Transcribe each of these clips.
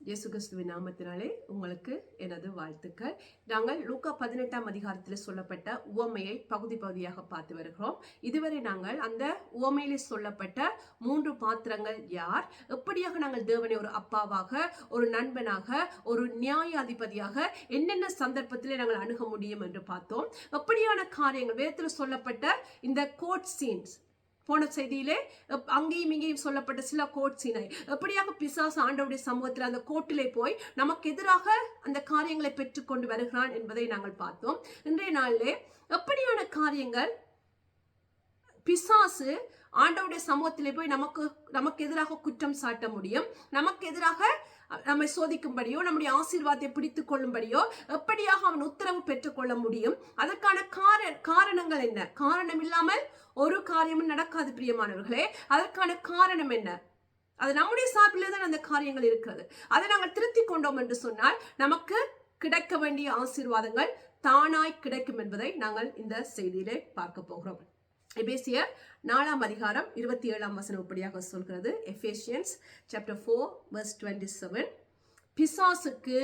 இயேசு கிறிஸ்துவின் நாமத்தினாலே உங்களுக்கு எனது வாழ்த்துக்கள். நாங்கள் லூக்கா பதினெட்டாம் அதிகாரத்தில் சொல்லப்பட்ட உவமையை பகுதி பகுதியாக பார்த்து வருகிறோம். இதுவரை நாங்கள் அந்த உவமையில் சொல்லப்பட்ட மூன்று பாத்திரங்கள் யார்? எப்படியாக நாங்கள் தேவனை ஒரு அப்பாவாக ஒரு நண்பனாக ஒரு நியாயாதிபதியாக என்னென்ன சந்தர்ப்பத்தில் நாங்கள் அணுக முடியும் என்று பார்த்தோம். எப்படியான காரியங்கள்? வேதத்தில் சொல்லப்பட்ட இந்த கோட் சீன்ஸ் போன செய்தியிலே அங்கேயும் இங்கேயும் சொல்லப்பட்ட சில கோட் சீனை எப்படியாக பிசாசு ஆண்டவுடைய சமூகத்தில் அந்த கோட்டிலே போய் நமக்கு எதிராக அந்த காரியங்களை பெற்றுக்கொண்டு வருகிறான் என்பதை நாங்கள் பார்த்தோம். இன்றைய நாளிலே எப்படியான காரியங்கள் பிசாசு ஆண்டவுடைய சமூகத்திலே போய் நமக்கு நமக்கு எதிராக குற்றம் சாட்ட முடியும்? நமக்கு எதிராக நம்மை சோதிக்கும்படியோ நம்முடைய ஆசீர்வாதத்தை பிடித்துக் கொள்ளும்படியோ எப்படியாக அவன் உத்தரவு பெற்றுக்கொள்ள முடியும்? அதற்கான கார காரணங்கள் என்ன? காரணம் இல்லாமல் ஒரு காரியமும் நடக்காது பிரியமானவர்களே. அதற்கான காரணம் என்ன? அது நம்முடைய சார்பில் தான் அந்த காரியங்கள் இருக்கிறது. அதை நாங்கள் திருத்திக் கொண்டோம் என்று சொன்னால் நமக்கு கிடைக்க வேண்டிய ஆசீர்வாதங்கள் தானாய் கிடைக்கும் என்பதை நாங்கள் இந்த செய்தியிலே பார்க்க போகிறோம். எபேசியர் நாலாம் அதிகாரம் இருபத்தி ஏழாம் வசனம் இப்படியாக சொல்கிறது. Ephesians chapter four verse twenty seven பிசாசுக்கு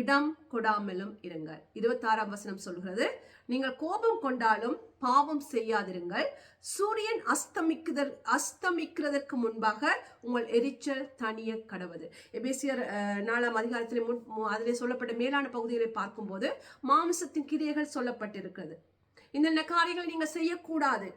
இடம் கொடாமலும் இருங்கள். இருபத்தாறாம் வசனம் சொல்கிறது. நீங்கள் கோபம் கொண்டாலும் பாவம் செய்யாதிருங்கள். சூரியன் அஸ்தமிக்குதல் அஸ்தமிக்கிறதற்கு முன்பாக உங்கள் எரிச்சல் தனிய கடவுது. எபேசியர் நாலாம் அதிகாரத்தில் முன் அதில் அதிலே சொல்லப்பட்ட மேலான பகுதிகளை பார்க்கும்போது மாமிசத்தின் கிரியைகள் சொல்லப்பட்டிருக்கிறது. இந்த காரியங்களை நீங்கள் செய்யக்கூடாது.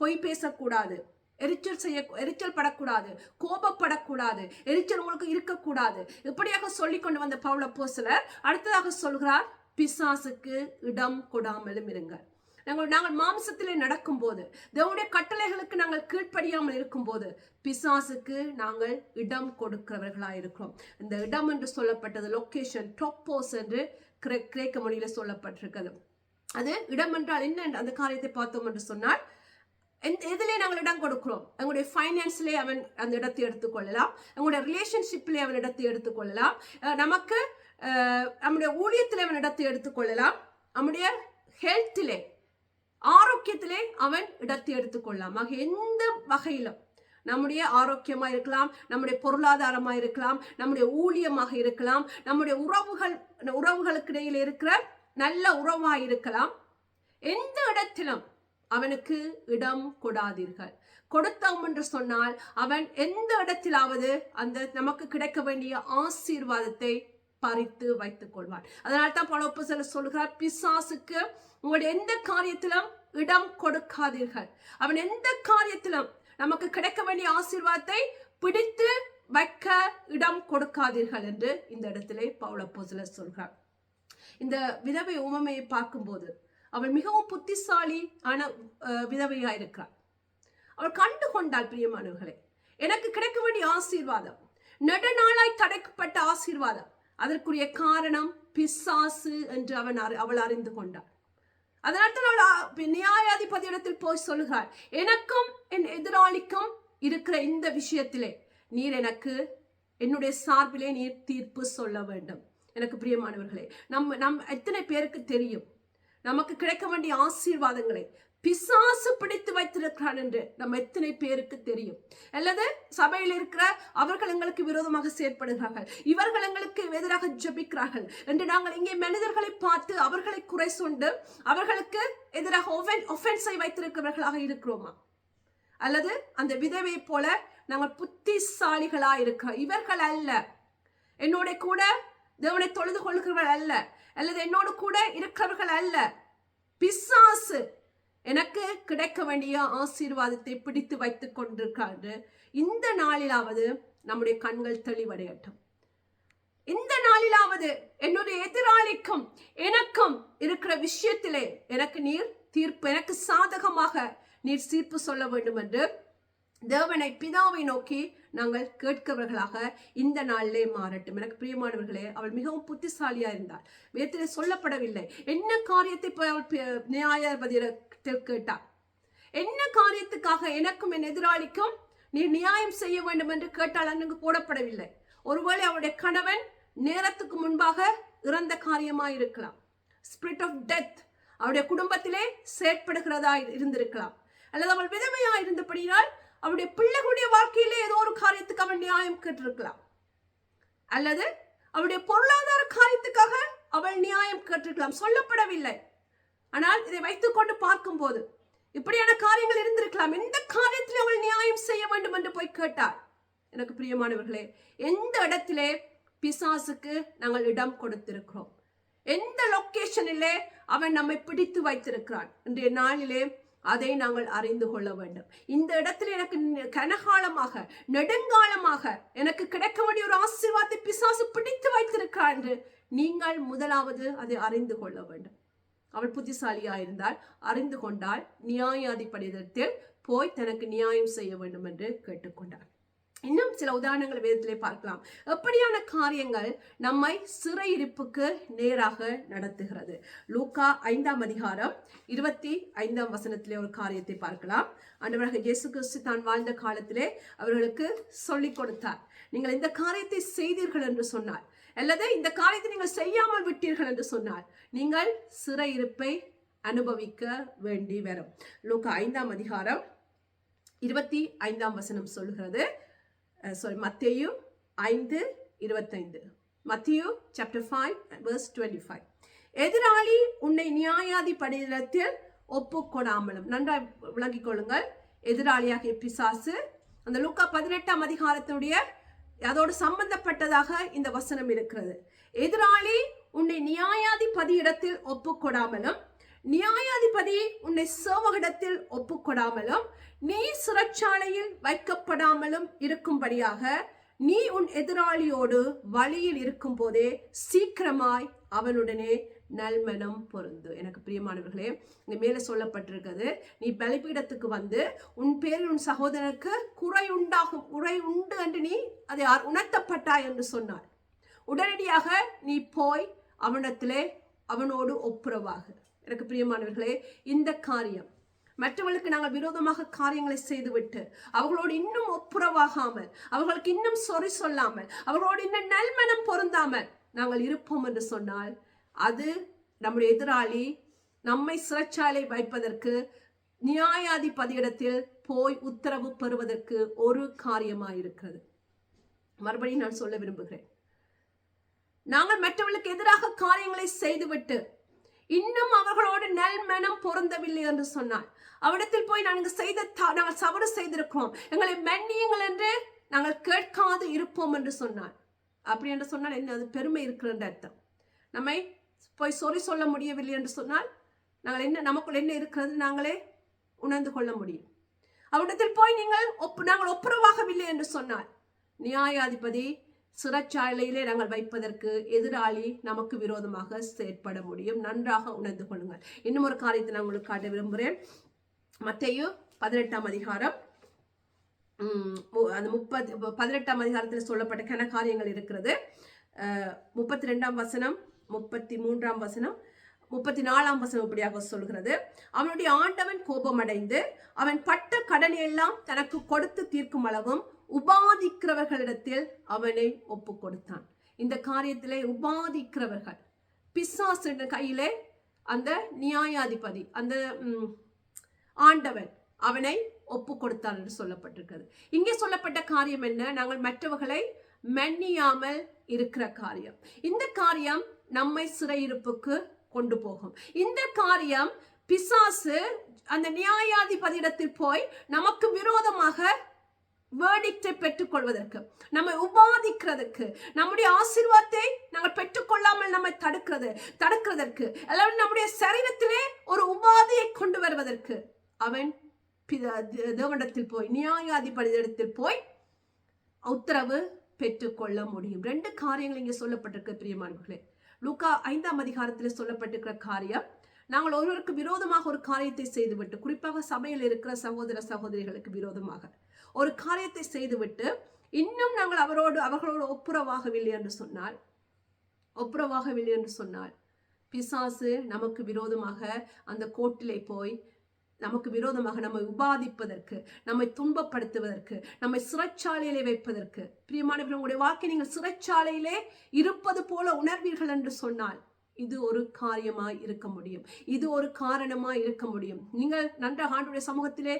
பொய் பேசக்கூடாது. எரிச்சல் செய்ய எரிச்சல் படக்கூடாது. கோபப்படக்கூடாது. எரிச்சல் உங்களுக்கு இருக்கக்கூடாது. இப்படியாக சொல்லிக்கொண்டு வந்த பவுல போசலர் அடுத்ததாக சொல்கிறார் பிசாசுக்கு இடம் கொடாமலும் இருங்கள். நாங்கள் நாங்கள் மாம்சத்திலே நடக்கும்போது தேவனுடைய கட்டளைகளுக்கு நாங்கள் கீழ்ப்படியாமல் இருக்கும்போது பிசாசுக்கு நாங்கள் இடம் கொடுக்கிறவர்களாக இருக்கிறோம். இந்த இடம் என்று சொல்லப்பட்டது லொக்கேஷன் டொப்போஸ் என்று கிரேக்க மொழியில் சொல்லப்பட்டிருக்கிறது. அது இடம் என்றால் என்ன? அந்த காரியத்தை பார்த்தோம் என்று சொன்னால் எதிலே நாங்கள் இடம் கொடுக்கிறோம். எங்களுடைய ஃபைனான்ஸ்லேயே அவன் அந்த இடத்தை எடுத்துக்கொள்ளலாம் எங்களுடைய ரிலேஷன்ஷிப்லேயே அவன் இடத்தை எடுத்துக்கொள்ளலாம் நமக்கு நம்முடைய ஊழியத்தில் அவன் இடத்தை எடுத்துக்கொள்ளலாம் நம்முடைய ஹெல்த்திலே ஆரோக்கியத்திலே அவன் இடத்தை எடுத்துக்கொள்ளலாம் ஆக எந்த வகையிலும் நம்முடைய ஆரோக்கியமா இருக்கலாம் நம்முடைய பொருளாதாரமா இருக்கலாம் நம்முடைய ஊழியமாக இருக்கலாம் நம்முடைய உறவுகள் உறவுகளுக்கு இடையில் இருக்கிற நல்ல உறவாக இருக்கலாம். எந்த இடத்திலும் அவனுக்கு இடம் கொடாதீர்கள். கொடுத்தோம் என்று சொன்னால் அவன் எந்த இடத்திலாவது அந்த நமக்கு கிடைக்க வேண்டிய ஆசீர்வாதத்தை பறித்து வைத்துக் கொள்வான். அதனால தான் பல சில சொல்கிறார் பிசாசுக்கு உங்களுடைய எந்த காரியத்திலும் இடம் கொடுக்காதீர்கள். அவன் எந்த காரியத்திலும் நமக்கு கிடைக்க வேண்டிய ஆசீர்வாதத்தை பிடித்து வைக்க இடம் கொடுக்காதீர்கள் என்று இந்த இடத்திலே பவுளப்போசில சொல்கிறார். இந்த விதவை உமமையை பார்க்கும்போது அவள் மிகவும் புத்திசாலி ஆன விதவையாக விதவையா இருக்கிறாள். அவள் கண்டு கொண்டாள் பிரியமானவர்களே எனக்கு கிடைக்க வேண்டிய ஆசீர்வாதம் நெடுநாளாய் தடைக்கப்பட்ட ஆசீர்வாதம். அதற்குரிய காரணம் பிசாசு என்று அவன் அறி- அவள் அறிந்து கொண்டாள். அதனால் தான் அவள் நியாயாதிபதியிடத்தில் போய் சொல்கிறாள் எனக்கும் என் எதிராளிக்கும் இருக்கிற இந்த விஷயத்திலே நீர் எனக்கு என்னுடைய சார்பிலே நீர் தீர்ப்பு சொல்ல வேண்டும். எனக்கு பிரியமானவர்களே நம்ம நம் எத்தனை பேருக்கு தெரியும் நமக்கு கிடைக்க வேண்டிய ஆசீர்வாதங்களை. பிசாசு பிடித்து வைத்திருக்கிறான் என்று நம்ம எத்தனை பேருக்கு தெரியும். அல்லது சபையில் இருக்கிற அவர்கள் எங்களுக்கு விரோதமாக செயற்படுகிறார்கள். இவர்கள் எங்களுக்கு எதிராக ஜெபிக்கிறார்கள் என்று நாங்கள் இங்கே மனிதர்களை பார்த்து அவர்களை குறை சொண்டு அவர்களுக்கு எதிராக ஒஃபென்ஸை வைத்திருக்கிறவர்களாக இருக்கிறோமா? அல்லது அந்த விதவை போல நாங்கள் புத்திசாலிகளா இருக்கிறோம் இவர்கள் அல்ல. என்னோட கூட தேவனை தொழுது கொள்கிறவர்கள் அல்ல. அல்லது என்னோடு கூட இருக்கிறவர்கள் அல்ல. பிசாசு எனக்கு கிடைக்க வேண்டிய ஆசீர்வாதத்தை பிடித்து வைத்து கொண்டிருக்காரு இந்த நாளிலாவது நம்முடைய கண்கள் தெளிவடையட்டும். இந்த நாளிலாவது என்னுடைய எதிராளிக்கும் எனக்கும் இருக்கிற விஷயத்திலே எனக்கு நீர் தீர்ப்பு எனக்கு சாதகமாக நீர் தீர்ப்பு சொல்ல வேண்டும் என்று தேவனை பிதாவை நோக்கி நாங்கள் கேட்கிறவர்களாக இந்த நாளிலே மாறட்டும். எனக்கு பிரியமானவர்களே அவள் மிகவும் புத்திசாலியாக இருந்தாள். வேத்திலே சொல்லப்படவில்லை. என்ன காரியத்தை போய் அவள் பி- நியாயாதிபதியிடத்தில் கேட்டாள்? என்ன காரியத்துக்காக எனக்கும் என் எதிராளிக்கும் நீ நியாயம் செய்ய வேண்டும் என்று கேட்டால் அங்கு போடப்படவில்லை. ஒருவேளை அவளுடைய கணவன் நேரத்துக்கு முன்பாக இறந்த காரியமாக இருக்கலாம். ஸ்பிரிட் ஆஃப் டெத் அவருடைய குடும்பத்திலே செயற்படுகிறதா இருந்திருக்கலாம். அல்லது அவள் விதவையா இருந்தபடியால் அவருடைய பிள்ளைகளுடைய வாழ்க்கையிலே ஏதோ ஒரு காரியத்துக்கு அவன் நியாயம் கேட்டிருக்கலாம். அல்லது அவளுடைய பொருளாதார காரியத்துக்காக அவள் நியாயம் கேட்டிருக்கலாம். சொல்லப்படவில்லை. ஆனால் இதை வைத்துக்கொண்டு பார்க்கும்போது இப்படியான காரியங்கள் இருந்திருக்கலாம். எந்த காரியத்தில் அவள் நியாயம் செய்ய வேண்டும் என்று போய் கேட்டார் எனக்கு பிரியமானவர்களே எந்த இடத்திலே பிசாசுக்கு நாங்கள் இடம் கொடுத்திருக்கிறோம்? எந்த லொக்கேஷனிலே அவன் நம்மை பிடித்து வைத்திருக்கிறான்? இன்றைய நாளிலே அதை நாங்கள் அறிந்து கொள்ள வேண்டும். இந்த இடத்துல எனக்கு கனகாலமாக நெடுங்காலமாக எனக்கு கிடைக்க வேண்டிய ஒரு ஆசீர்வாதத்தை பிசாசு பிடித்து வைத்திருக்கிறான் என்று நீங்கள் முதலாவது அதை அறிந்து கொள்ள வேண்டும். அவள் புத்திசாலியா இருந்தால் அறிந்து கொண்டால் நியாயாதிபதியத்தில் போய் தனக்கு நியாயம் செய்ய வேண்டும் என்று கேட்டுக்கொண்டார் இன்னும் சில உதாரணங்கள் வேதத்திலே பார்க்கலாம். எப்படியான காரியங்கள் நம்மை சிறையிருப்புக்கு நேராக நடத்துகிறது? லூக்கா ஐந்தாம் அதிகாரம் இருபத்தி ஐந்தாம் வசனத்திலே ஒரு காரியத்தை பார்க்கலாம். அன்றவராக இயேசு கிறிஸ்து தான் வாழ்ந்த காலத்திலே அவர்களுக்கு சொல்லிக் கொடுத்தார். நீங்கள் இந்த காரியத்தை செய்தீர்கள் என்று சொன்னார். அல்லது இந்த காரியத்தை நீங்கள் செய்யாமல் விட்டீர்கள் என்று சொன்னார். நீங்கள் சிறையிருப்பை அனுபவிக்க வேண்டி வரும். லூக்கா ஐந்தாம் அதிகாரம் இருபத்தி ஐந்தாம் வசனம் சொல்கிறது Uh, சாரி மத்தியு ஐந்து இருபத்தைந்து. Matthew chapter five verse twenty five எதிராளி உன்னை நியாயாதிபதியிடத்தில் ஒப்புக்கொடாமலும். நன்றாய் விளங்கிக் கொள்ளுங்கள். எதிராளியாகிய பிசாசு அந்த லூக்கா பதினெட்டாம் அதிகாரத்தினுடைய அதோடு சம்பந்தப்பட்டதாக இந்த வசனம் இருக்கிறது. எதிராளி உன்னை நியாயாதிபதி இடத்தில் ஒப்புக்கொடாமலும் நியாயாதிபதி உன்னை சேவகிடத்தில் ஒப்புக்கொடாமலும் நீ சிறைச்சாலையில் வைக்கப்படாமலும் இருக்கும்படியாக நீ உன் எதிராளியோடு வழியில் இருக்கும் போதே சீக்கிரமாய் அவனுடனே நல்மனம் பொருந்து. எனக்கு பிரியமானவர்களே இங்க மேலே சொல்லப்பட்டிருக்கிறது நீ பலிபீடத்துக்கு வந்து உன் பேரில் உன் சகோதரனுக்கு குறை உண்டாகும் குறை உண்டு என்று நீ அதை உணர்த்தப்பட்டாய் என்று சொன்னார். உடனடியாக நீ போய் அவனிடத்திலே அவனோடு ஒப்புரவாகு. எனக்கு பிரியமானவர்களே இந்த காரியம் மற்றவர்களுக்கு நாங்கள் விரோதமாக காரியங்களை செய்துவிட்டு அவர்களோடு இன்னும் ஒப்புரவாகாமல் அவர்களுக்கு இன்னும் சொறி சொல்லாமல் அவர்களோடு இன்னும் நல்மனம் பொருந்தாமல் நாங்கள் இருப்போம் என்று சொன்னால் அது நம்முடைய எதிராளி நம்மை சிறைச்சாலை வைப்பதற்கு நியாயாதிபதியிடத்தில் போய் உத்தரவு பெறுவதற்கு ஒரு காரியமாக இருக்கிறது மறுபடியும் நான் சொல்ல விரும்புகிறேன். நாங்கள் மற்றவர்களுக்கு எதிராக காரியங்களை செய்துவிட்டு இன்னும் அவர்களோடு நல்மனம் பொருந்தவில்லை என்று சொன்னாள் அவரிடத்தில் போய் நாங்கள் செய்த த- நாங்கள் தவறு செய்திருக்கிறோம். எங்களை மன்னியுங்கள் என்று நாங்கள் கேட்காது இருப்போம் என்று சொன்னார். அப்படி என்று சொன்னால் என்ன அது பெருமை இருக்கிற அர்த்தம். நம்மை போய் சொறி சொல்ல முடியவில்லை என்று சொன்னால் நாங்கள் என்ன நமக்குள் என்ன இருக்கிறது நாங்களே உணர்ந்து கொள்ள முடியும். அவரிடத்தில் போய் நீங்கள் ஒப்பு நாங்கள் ஒப்புரவாகவில்லை என்று சொன்னார். நியாயாதிபதி சிறைச்சாலையிலே நாங்கள் வைப்பதற்கு எதிராளி நமக்கு விரோதமாக செயற்பட முடியும். நன்றாக உணர்ந்து கொள்ளுங்கள். இன்னும் ஒரு காரியத்தை நான் உங்களுக்கு காட்ட விரும்புகிறேன். மத்தேயு பதினெட்டாம் அதிகாரம். மு- அந்த முப்பது பதினெட்டாம் அதிகாரத்தில் சொல்லப்பட்ட கன காரியங்கள் இருக்கிறது. முப்பத்தி ரெண்டாம் வசனம் முப்பத்தி மூன்றாம் வசனம் முப்பத்தி நாலாம் வசனம் இப்படியாக சொல்கிறது. அவனுடைய ஆண்டவன் கோபமடைந்து அவன் பட்ட கடனை எல்லாம் தனக்கு கொடுத்து தீர்க்கும் அளவும் உபாதிக்கிறவர்களிடத்தில் அவனை ஒப்பு கொடுத்தான் இந்த காரியத்திலே உபாதிக்கிறவர்கள் பிசாசு கையிலே அந்த நியாயாதிபதி அந்த ஆண்டவன் அவனை ஒப்பு கொடுத்தான் என்று சொல்லப்பட்டிருக்கிறது. இங்கே சொல்லப்பட்ட காரியம் என்ன? நாங்கள் மற்றவர்களை மன்னியாமல் இருக்கிற காரியம். இந்த காரியம் நம்மை சிறையிருப்புக்கு கொண்டு போகும். இந்த காரியம் பிசாசு அந்த நியாயாதிபதியிடத்தில் போய் நமக்கு விரோதமாக வேர்டிக்டை பெற்றுக்கொள்வதற்கு நம்மை உபாதிக்கிறதுக்கு நம்முடைய ஆசீர்வாதத்தை நாங்கள் பெற்றுக்கொள்ளாமல் நம்மை தடுக்கிறது தடுக்கிறதற்கு அல்லது நம்முடைய சரீரத்திலே ஒரு உபாதியை கொண்டு வருவதற்கு அவன் பித- தேவனிடத்தில் போய் நியாயாதிபதியிடத்தில் போய் உத்தரவு பெற்றுக்கொள்ள முடியும். ரெண்டு காரியங்கள் இங்கே சொல்லப்பட்டிருக்கு பிரியமானவர்களே லூக்கா ஐந்தாம் அதிகாரத்தில் சொல்லப்பட்டிருக்கிற காரியம் நாங்கள் ஒருவருக்கு விரோதமாக ஒரு காரியத்தை செய்துவிட்டு குறிப்பாக சபையில் இருக்கிற சகோதர சகோதரிகளுக்கு விரோதமாக. ஒரு காரியத்தை செய்துவிட்டு இன்னும் நாங்கள் அவரோடு அவர்களோடு ஒப்புரவாகவில்லை என்று சொன்னால் ஒப்புரவாகவில்லை என்று சொன்னால் பிசாசு நமக்கு விரோதமாக அந்த கோட்டிலே போய் நமக்கு விரோதமாக நம்மை உபாதிப்பதற்கு நம்மை துன்பப்படுத்துவதற்கு நம்மை சிறைச்சாலையிலே வைப்பதற்கு பிரியமானவர்கள் உங்களுடைய வாழ்க்கை நீங்கள் சிறைச்சாலையிலே இருப்பது போல உணர்வீர்கள் என்று சொன்னால் இது ஒரு காரியமாய் இருக்க முடியும். இது ஒரு காரணமாய் இருக்க முடியும். நீங்கள் நன்றாக ஆண்டுடைய சமூகத்திலே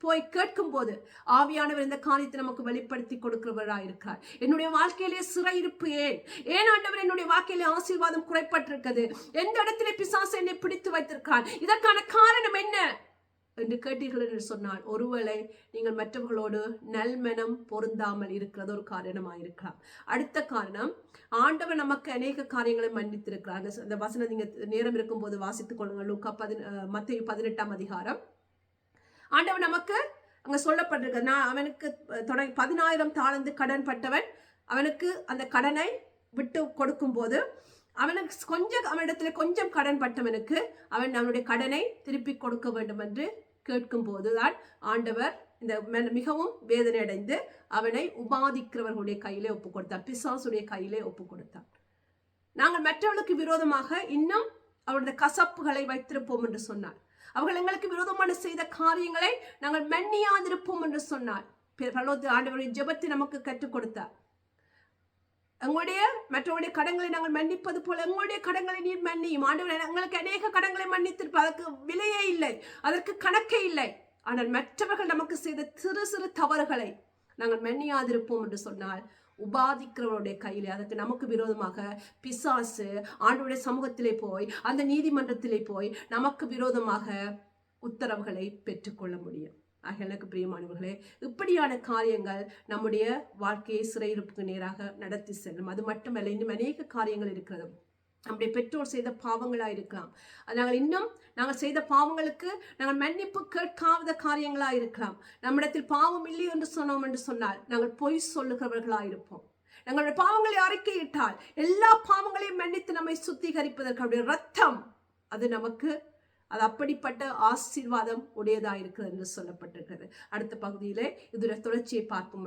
போய் கேட்கும் போது ஆவியானவர் இந்த காரியத்தை நமக்கு வெளிப்படுத்தி கொடுக்கிறவராக இருக்கிறார் என்னுடைய வாழ்க்கையிலே சிறையிருப்பு ஏன்? ஏன் ஆண்டவர் என்னுடைய வாழ்க்கையிலே ஆசீர்வாதம் குறைப்பட்டிருக்கிறது? எந்த இடத்திலே பிசாசு என்னை பிடித்து வைத்திருக்கான் இதற்கான காரணம் என்ன? என்று கேட்டீர்கள் என்று சொன்னால் ஒருவேளை நீங்கள் மற்றவர்களோடு நல்மனம் பொருந்தாமல் இருக்கிறது ஒரு காரணமாக இருக்கலாம் அடுத்த காரணம் ஆண்டவர் நமக்கு அநேக காரியங்களை மன்னித்திருக்கிறார். அந்த- அந்த வசனம் நீங்க நேரம் இருக்கும்போது வாசித்துக் கொள்ளுங்கள். லூக்கா பதின மத்திய பதினெட்டாம் அதிகாரம். ஆண்டவன் நமக்கு அங்கே சொல்லப்பட்டிருக்கு நான் அவனுக்கு தொடங்கி பதினாயிரம் தாழ்ந்து கடன் பட்டவன். அவனுக்கு அந்த கடனை விட்டு கொடுக்கும்போது அவனுக்கு கொஞ்சம் அவனிடத்துல கொஞ்சம் கடன் பட்டவனுக்கு அவன் அவனுடைய கடனை திருப்பி கொடுக்க வேண்டும் என்று கேட்கும் போதுதான் ஆண்டவர் இந்த மிகவும் வேதனை அடைந்து அவனை உபாதிக்கிறவர்களுடைய கையிலே ஒப்பு கொடுத்தார். பிசாசுடைய கையிலே ஒப்பு கொடுத்தார். நாங்கள் மற்றவர்களுக்கு விரோதமாக இன்னும் அவருடைய கசப்புகளை வைத்திருப்போம் என்று சொன்னார். அவர்கள் எங்களுக்கு விரோதமான செய்த காரியங்களை நாங்கள் மன்னியாதிருப்போம் என்று சொன்னார். பலோத்து பரலோகத்து ஆண்டவருடைய ஜெபத்தை நமக்கு கற்றுக் கொடுத்தார். எங்களுடைய மற்றவருடைய கடங்களை நாங்கள் மன்னிப்பது போல எங்களுடைய கடங்களை நீர் மன்னியும். ஆண்டவர் எங்களுக்கு அநேக கடங்களை மன்னித்திருப்பார். அதற்கு விலையே இல்லை. அதற்கு கணக்கே இல்லை. ஆனால் மற்றவர்கள் நமக்கு செய்த சிறு சிறு தவறுகளை நாங்கள் மன்னியாதிருப்போம் என்று சொன்னால் உபாதிக்கிறவருடைய கையில் அதற்கு நமக்கு விரோதமாக பிசாசு ஆண்டுடைய சமூகத்திலே போய் அந்த நீதிமன்றத்திலே போய் நமக்கு விரோதமாக உத்தரவுகளை பெற்றுக்கொள்ள முடியும். ஆக எனக்கு பிரியமானவர்களே இப்படியான காரியங்கள் நம்முடைய வாழ்க்கையை சிறையிருப்புக்கு நேராக நடத்தி செல்லும். அது மட்டுமல்ல இன்னும் அநேக காரியங்கள் இருக்கிறது நம்முடைய பெற்றோர் செய்த பாவங்களாக இருக்கலாம். அது நாங்கள் இன்னும் நாங்கள் செய்த பாவங்களுக்கு நாங்கள் மன்னிப்பு கேட்காத காரியங்களாக இருக்கலாம். நம்மிடத்தில் பாவம் இல்லை என்று சொன்னோம் என்று சொன்னால் நாங்கள் பொய் சொல்லுகிறவர்களாக இருப்போம். எங்களுடைய பாவங்களை அறிக்கையிட்டால் எல்லா பாவங்களையும் மன்னித்து நம்மை சுத்திகரிப்பதற்கு அவருடைய ரத்தம் அது நமக்கு அது அப்படிப்பட்ட ஆசீர்வாதம் உடையதாக இருக்கிறது என்று சொல்லப்பட்டிருக்கிறது. அடுத்த பகுதியிலே இதோட தொடர்ச்சியை பார்ப்போம்.